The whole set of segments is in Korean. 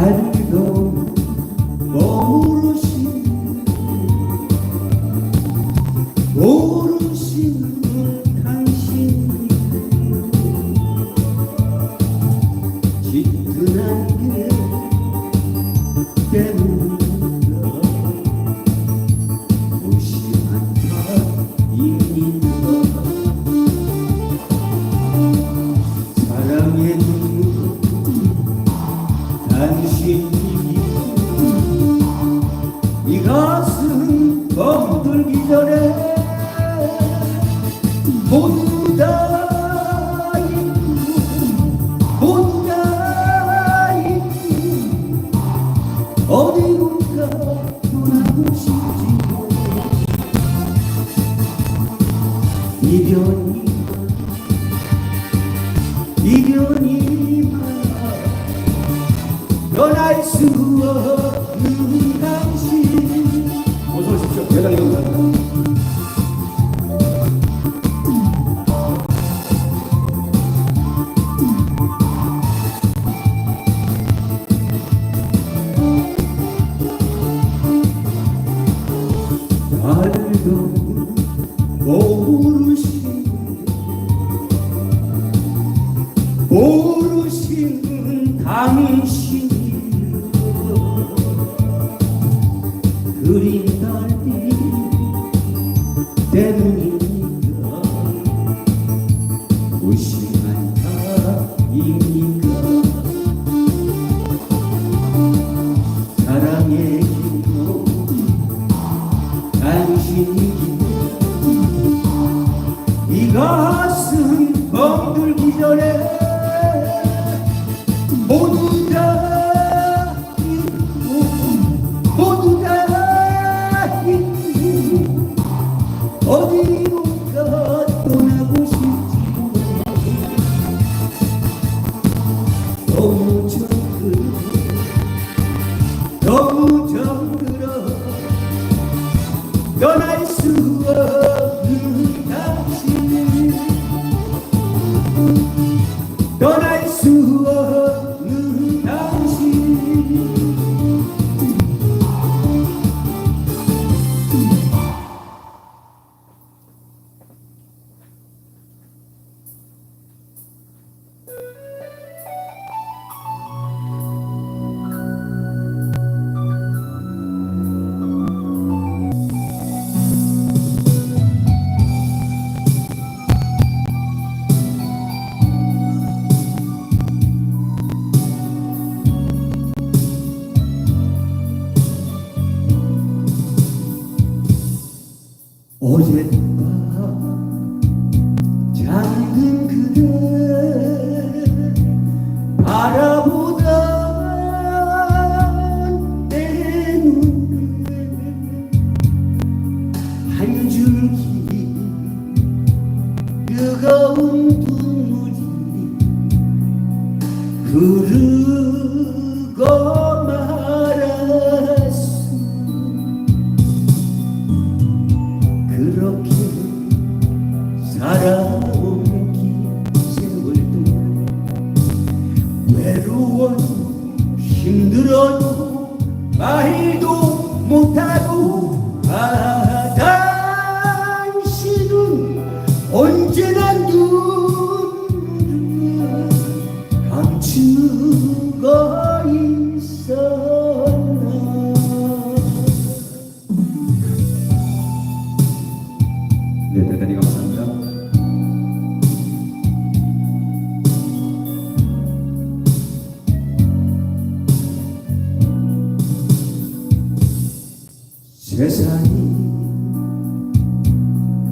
알고 모 어디론가 떠나고 싶지 이별이 이별이만 떠날 수 없는 당신. 어서 오십시오. 대단히 감사합니다 모르시는 모르시는 당신이? 그린 달빛 때문인가 무심 떠날 수 없는 당신 떠날 수 어젯밤 잠든 그대 바라보던 내 눈에 한 줄기 뜨거운 눈물이 흐르고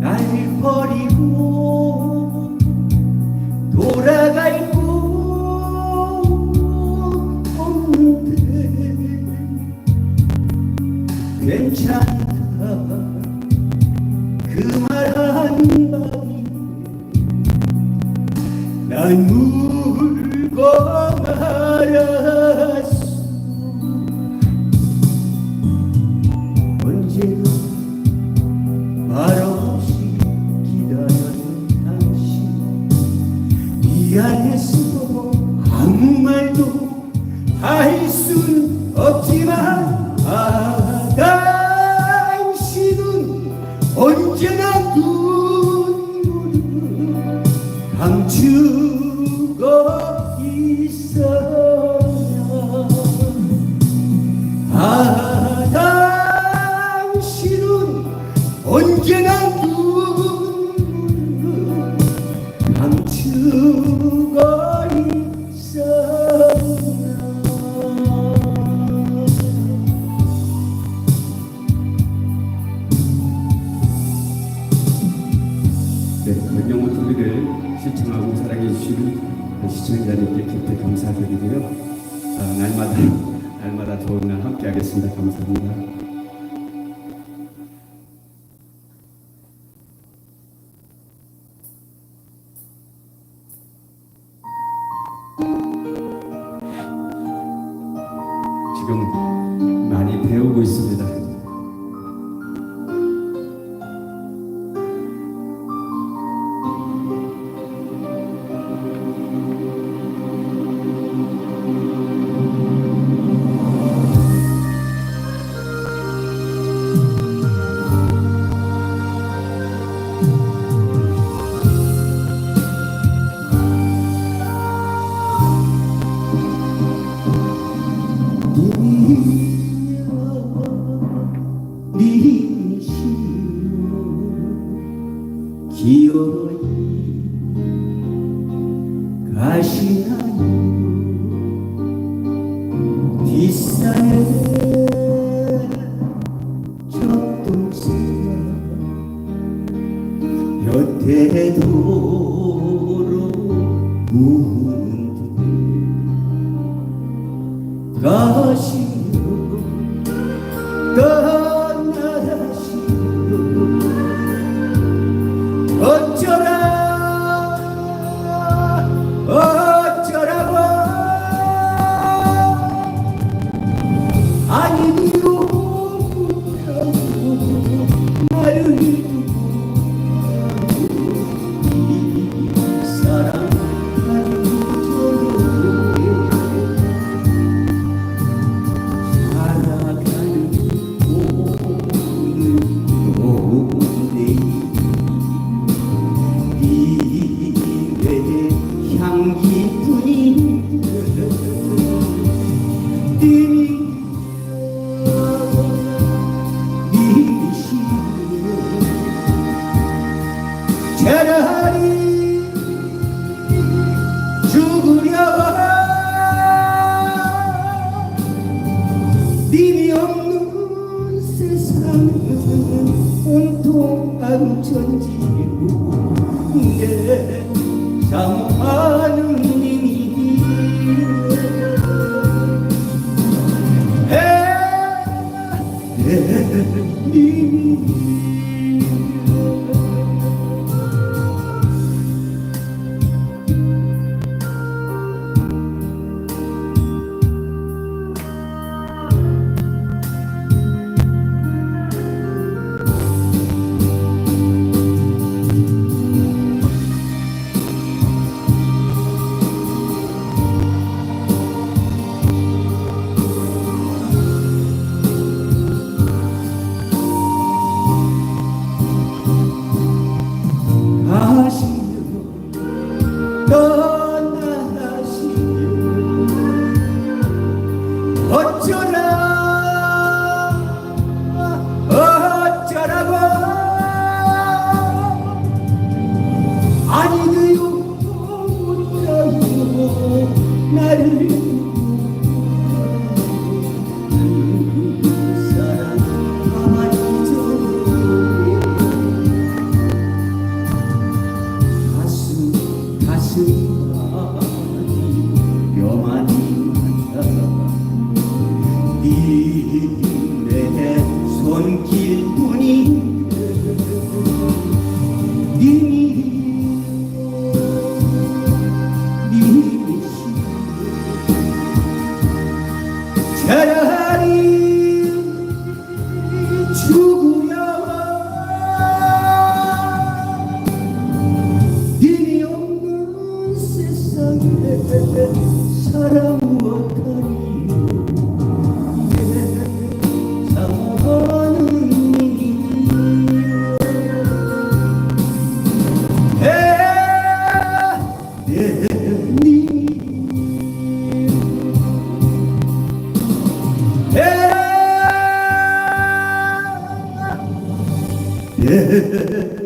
날 버리고 돌아갈 곳 없는데 괜찮다. 그 말 한마디 난 울고 말았어 할수 없지만 아 당신은 언제나 눈물을 감추고 있어요. 아 당신은 언제나 시청하고 사랑해 주시는 시청자님께 깊이 감사드리고요. 아, 날마다 날마다 좋은 날 함께 하겠습니다. 감사합니다. 지금 많이 배우고 있습니다. 가시나요 뒷산에 적동새가 여태 도로 무는데 가시 안천지고 내 사모하는 님이 에, 에, 님이 Yeah.